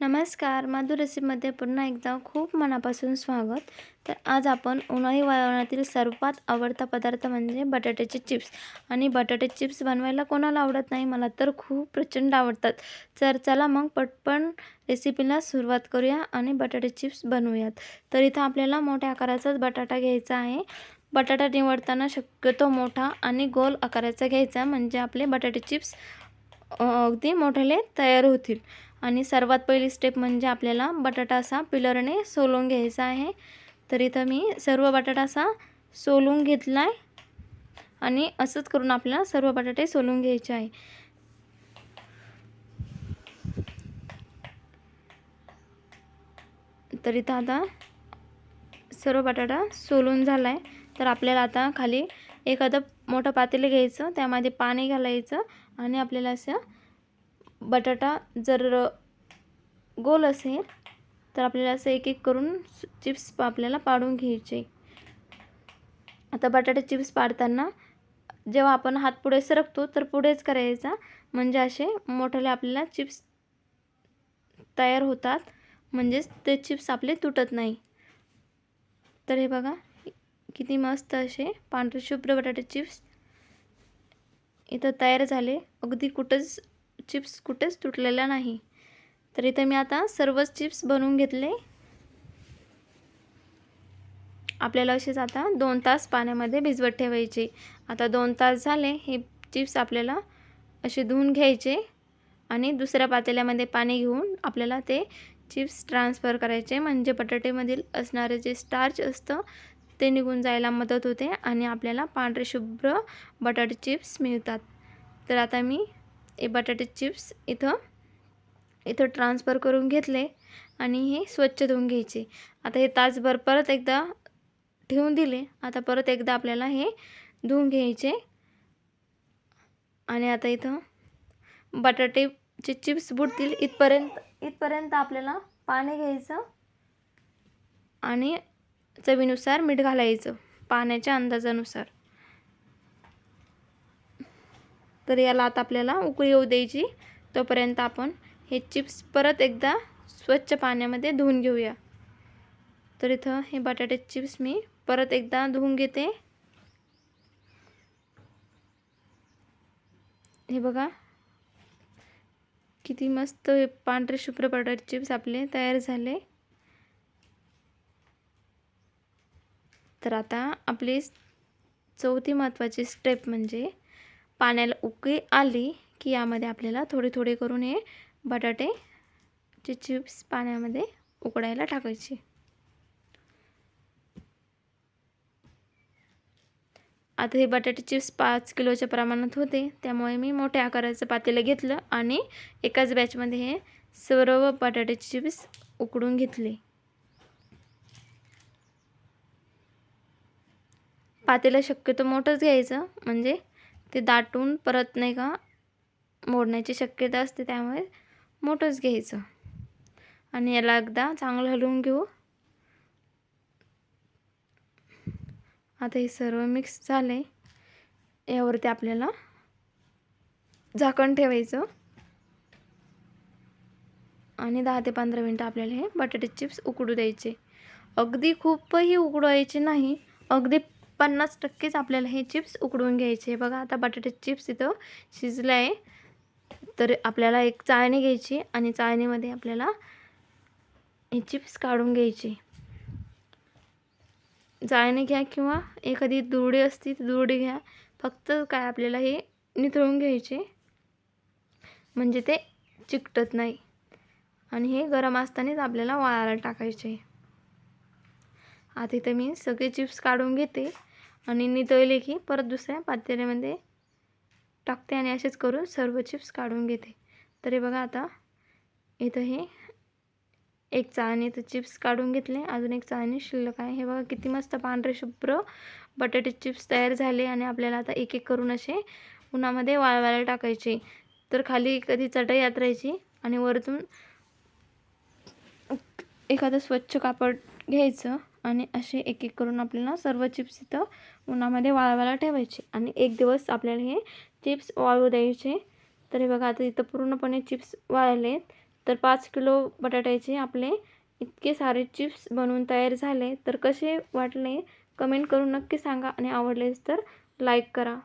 नमस्कार माधुर रेसिपीमध्ये पुन्हा एकदा खूप मनापासून स्वागत. तर आज आपण उन्हाळी वातावरणातील सर्वात आवडता पदार्थ म्हणजे बटाट्याचे चिप्स. आणि बटाटे चिप्स बनवायला कोणाला आवडत नाही? मला तर खूप प्रचंड आवडतात. तर चला मग पटपण रेसिपीला सुरुवात करूया आणि बटाटे चिप्स बनवूयात. तर इथं आपल्याला मोठ्या आकाराचाच बटाटा घ्यायचा आहे. बटाटा निवडताना शक्यतो मोठा आणि गोल आकाराचा घ्यायचा म्हणजे आपले बटाटे चिप्स अगदी मोठ्याले तयार होतील. आणि सर्वात पहिली स्टेप म्हणजे आपल्याला बटाटा असा पिलरने सोलून घ्यायचा आहे. तर इथं मी सर्व बटाटा असा सोलून घेतला आहे आणि असंच करून आपल्याला सर्व बटाटे सोलून घ्यायचे आहे. तर इथं आता सर्व बटाटा सोलून झाला आहे तर आपल्याला आता खाली एखादं मोठं पातेलं घ्यायचं त्यामध्ये पाणी घालायचं आणि आपल्याला असं बटाटा जर गोल असेल तर आपल्याला असं एक एक करून चिप्स आपल्याला पाडून घ्यायचे. आता बटाटे चिप्स पाडताना जेव्हा आपण हात पुढे सरकतो तर पुढेच करायचा. म्हणजे असे मोठ्याले आपल्याला चिप्स तयार होतात. म्हणजेच ते चिप्स आपले तुटत नाही. तर हे बघा किती मस्त असे पांढरे शुभ्र बटाटे चिप्स इथं तयार झाले. अगदी कुठंच चिप्स कुठेच तुटलेला नाही. तर इथे मी आता सर्वच चिप्स बनवून घेतले. आपल्याला असेच आता दोन तास पाण्यामध्ये भिजवत ठेवायचे. आता दोन तास झाले हे चिप्स आपल्याला असे धुवून घ्यायचे आणि दुसऱ्या पातेल्यामध्ये पाणी घेऊन आपल्याला ते चिप्स ट्रान्सफर करायचे. म्हणजे बटाटेमधील असणारे जे स्टार्च असतं ते निघून जायला मदत होते आणि आपल्याला पांढरे शुभ्र बटाटे चिप्स मिळतात. तर आता मी हे बटाटे चिप्स इथं इथं ट्रान्सफर करून घेतले आणि हे स्वच्छ धुवून घ्यायचे. आता हे तासभर परत एकदा ठेवून दिले. आता परत एकदा आपल्याला हे धुवून घ्यायचे. आणि आता इथं बटाटेचे चिप्स बुडतील इथपर्यंत इथपर्यंत आपल्याला पाणी घ्यायचं आणि चवीनुसार मीठ घालायचं पाण्याच्या अंदाजानुसार. तर याला आता आपल्याला उकळी येऊ द्यायची. तोपर्यंत आपण हे चिप्स परत एकदा स्वच्छ पाण्यामध्ये धुवून घेऊया. तर इथं हे बटाटे चिप्स मी परत एकदा धुवून घेते. हे बघा. किती मस्त हे पांढरे शुभ्र बटाटे चिप्स आपले तयार झाले. तर आता आपली चौथी महत्त्वाची स्टेप म्हणजे पाण्याला उकळी आली की यामध्ये आपल्याला थोडे थोडे करून हे बटाटेचे चिप्स पाण्यामध्ये उकडायला टाकायचे. आता हे बटाटे चिप्स पाच किलोच्या प्रमाणात होते. त्यामुळे मी मोठ्या आकाराचं पातेलं घेतलं आणि एकाच बॅचमध्ये हे सर्व बटाटे चिप्स उकडून घेतले. पातेलं शक्यतो मोठंच घ्यायचं. म्हणजे ते दाटून परत नाही का मोडण्याची शक्यता असते त्यामुळे मोठंच घ्यायचं. आणि याला एकदा चांगलं हलवून घेऊ. आता हे सर्व मिक्स झाले यावरती आपल्याला झाकण ठेवायचं. आणि दहा ते पंधरा मिनटं आपल्याला हे बटाटे चिप्स उकडू द्यायचे. अगदी खूपही उकडवायचे नाही अगदी पन्नास टक्केच आपल्याला हे चिप्स उकडून घ्यायचे बघा आता बटाटे चिप्स इथं शिजलं आहे. तर आपल्याला एक चाळणी घ्यायची आणि चाळणीमध्ये आपल्याला हे चिप्स काढून घ्यायचे चाळणी घ्या किंवा एखादी दुरडी असती ती दुरडी घ्या. फक्त काय आपल्याला हे निथळून घ्यायचे म्हणजे ते चिकटत नाही. आणि हे गरम असतानाच आपल्याला वाळायला टाकायचे आता इथं मी सगळे चिप्स काढून घेते. आणि नितळले की परत दुसऱ्या पातेल्यामध्ये टाकते आणि असेच करून सर्व चिप्स काढून घेते. तर हे बघा आता इथं हे एक चाळणी इथं चिप्स काढून घेतले. अजून एक चाळणी शिल्लक आहे. हे बघा किती मस्त पांढरे शुभ्र बटाटे चिप्स तयार झाले आणि आपल्याला आता एक एक करून असे उन्हामध्ये वाळवायला टाकायचे. तर खाली कधी चटई आतरायची आणि वरतून एखादं स्वच्छ कापड घ्यायचं. आणि असे एक एक करून आपल्याला सर्व चिप्स इथं उन्हामध्ये वाळवायला ठेवायचे. आणि एक दिवस आपल्याला हे चिप्स वाळू द्यायचे. तर हे बघा आता इथं पूर्णपणे चिप्स वाळले तर पाच किलो बटाट्याचे आपले इतके सारे चिप्स बनवून तयार झाले. तर कसे वाटले? कमेंट करून नक्की सांगा. आणि आवडलेच तर लाईक करा.